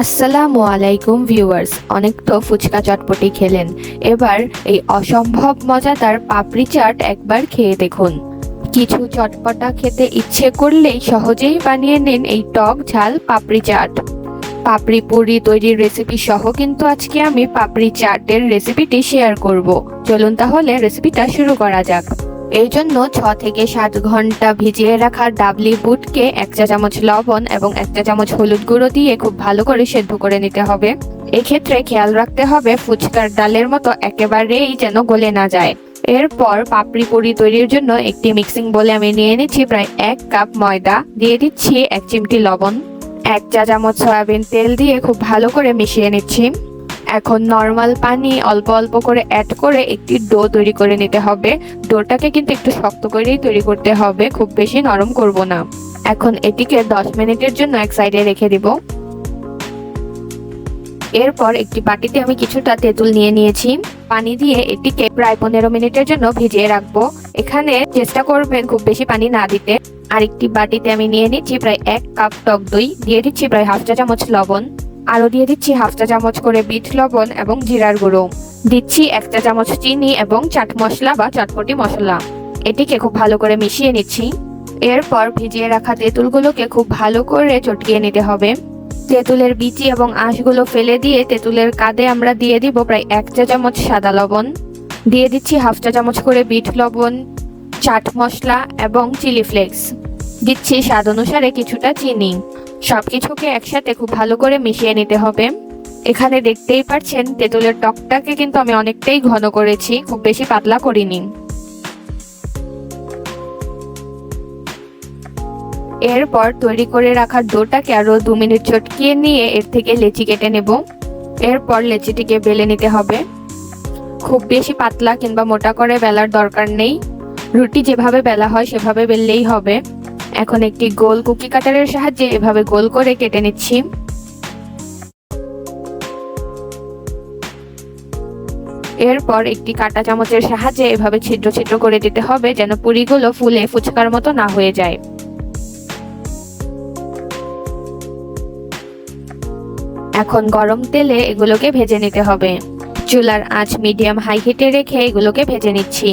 আসসালামু আলাইকুম ভিউয়ার্স। অনেক তো ফুচকা চটপটি খেলেন। এবার এই অসম্ভব মজাদার পাপড়ি চাট একবার খেয়ে দেখুন। কিছু চটপটা খেতে ইচ্ছে করলেই সহজেই বানিয়ে নিন এই টক ঝাল পাপড়ি চাট। পাপড়ি পুরি তৈরির রেসিপি সহ কিন্তু আজকে আমি পাপড়ি চাটের রেসিপিটি শেয়ার করব। চলুন তাহলে রেসিপিটা শুরু করা যাক। এই জন্য ছ থেকে সাত ঘণ্টা ভিজিয়ে রাখা ডাবলি বুটকে এক চা চামচ লবণ এবং এক চা চামচ হলুদ গুঁড়ো দিয়ে খুব ভালো করে সেদ্ধ করে নিতে হবে। এক্ষেত্রে খেয়াল রাখতে হবে ফুচকার ডালের মতো একেবারেই যেন গলে না যায়। এরপর পাপড়ি পুরি তৈরির জন্য একটি মিক্সিং বলে আমি নিয়ে নিচ্ছি প্রায় এক কাপ ময়দা। দিয়ে দিচ্ছি এক চিমটি লবণ। এক চা চামচ সয়াবিন তেল দিয়ে খুব ভালো করে মিশিয়ে নিচ্ছি। এখন নর্মাল পানি অল্প অল্প করে অ্যাড করে একটি ডো তৈরি করে নিতে হবে। ডোটাকে কিন্তু একটু শক্ত করেই তৈরি করতে হবে, খুব বেশি নরম করব না। এখন এটিকে 10 মিনিটের জন্য এক সাইডে রেখে দিব। এরপর একটি বাটিতে আমি কিছুটা তেঁতুল নিয়ে নিয়েছি। পানি দিয়ে এটিকে প্রায় পনেরো মিনিটের জন্য ভিজিয়ে রাখব। এখানে চেষ্টা করবেন খুব বেশি পানি না দিতে। আরেকটি বাটিতে আমি নিয়ে নিচ্ছি প্রায় এক কাপ টক দই, দিয়ে দিচ্ছি প্রায় হাফ চা চামচ লবণ। আরও দিয়ে দিচ্ছি হাফ চা চামচ করে বিট লবণ এবং জিরার গুঁড়ো। দিচ্ছি এক চা চামচ চিনি এবং চাট মশলা বা চটপটি মশলা। এটিকে খুব ভালো করে মিশিয়ে নিচ্ছি। এরপর ভিজিয়ে রাখা তেঁতুলগুলোকে খুব ভালো করে চটকিয়ে নিতে হবে। তেঁতুলের বিচি এবং আঁশগুলো ফেলে দিয়ে তেঁতুলের কাঁধে আমরা দিয়ে দিব প্রায় এক চা চামচ সাদা লবণ। দিয়ে দিচ্ছি হাফ চা চামচ করে বিট লবণ, চাট মশলা এবং চিলি ফ্লেক্স। দিচ্ছি স্বাদ অনুসারে কিছুটা চিনি। সবকিছুকে একসাথে খুব ভালো করে মিশিয়ে নিতে হবে। এখানে দেখতেই পাচ্ছেন, তেঁতুলের টকটাকে কিন্তু আমি অনেকটাই ঘন করেছি, খুব বেশি পাতলা করিনি। এরপর তৈরি করে রাখা ডোটাকে আরও দু মিনিট চটকিয়ে নিয়ে এর থেকে লেচি কেটে নেব। এরপর লেচিটিকে বেলে নিতে হবে। খুব বেশি পাতলা কিংবা মোটা করে বেলার দরকার নেই। রুটি যেভাবে বেলা হয় সেভাবে বেললেই হবে। এখন একটি গোল কুকি কাটারের সাহায্যে এভাবে গোল করে কেটে নিচ্ছি। এরপর একটি কাটা চামচের সাহায্যে এভাবে ছিদ্র ছিদ্র করে দিতে হবে যেন পুরিগুলো ফুলে ফুচকার মতো না হয়ে যায়। এখন গরম তেলে এগুলোকে ভেজে নিতে হবে। চুলার আঁচ মিডিয়াম হাই হিটে রেখে এগুলোকে ভেজে নিচ্ছি।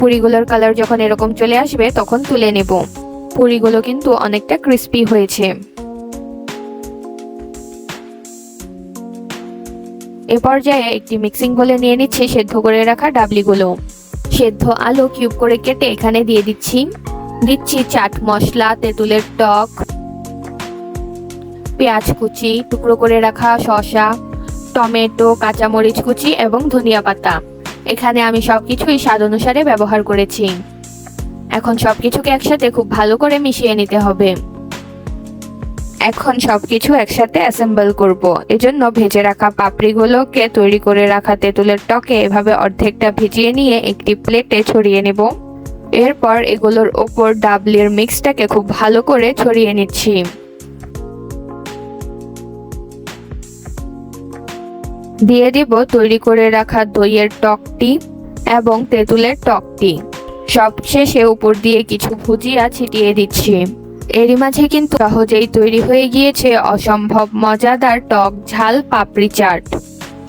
পুরিগুলোর কালার যখন এরকম চলে আসবে, তখন তুলে নেব। পুরিগুলো কিন্তু অনেকটা ক্রিস্পি হয়েছে। এ পর্যায়ে একটি মিক্সিং বলে নিয়ে নিচ্ছে সেদ্ধ করে রাখা ডাবলিগুলো। সেদ্ধ আলু কিউব করে কেটে এখানে দিয়ে দিচ্ছি। দিচ্ছি চাট মশলা, তেঁতুলের টক, পেঁয়াজ কুচি, টুকরো করে রাখা শসা, টমেটো, কাঁচামরিচ কুচি এবং ধনিয়া পাতা। এখানে আমি সবকিছুই স্বাদ অনুসারে ব্যবহার করেছি। এখন সবকিছুকে একসাথে খুব ভালো করে মিশিয়ে নিতে হবে। এখন সবকিছু একসাথে অ্যাসেম্বল করব। এজন্য ভেজে রাখা পাপড়িগুলোকে তৈরি করে রাখা তেঁতুলের টকে এভাবে অর্ধেকটা ভিজিয়ে নিয়ে একটি প্লেটে ছড়িয়ে নেব। এরপর এগুলোর ওপর ডাবলির মিক্সটাকে খুব ভালো করে ছড়িয়ে নিচ্ছি। দিয়ে দিব তৈরি করে রাখা দইয়ের টকটি এবং তেঁতুলের টকটি। সবশেষে উপর দিয়ে কিছু ভুজিয়া ছিটিয়ে দিচ্ছি। এরই মাঝে কিন্তু সহজেই তৈরি হয়ে গিয়েছে অসম্ভব মজাদার টক ঝাল পাপড়ি চাট।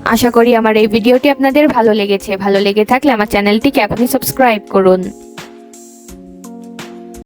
আশা করি আমার এই ভিডিওটি আপনাদের ভালো লেগেছে। ভালো লেগে থাকলে আমার চ্যানেলটিকে এখনই সাবস্ক্রাইব করুন।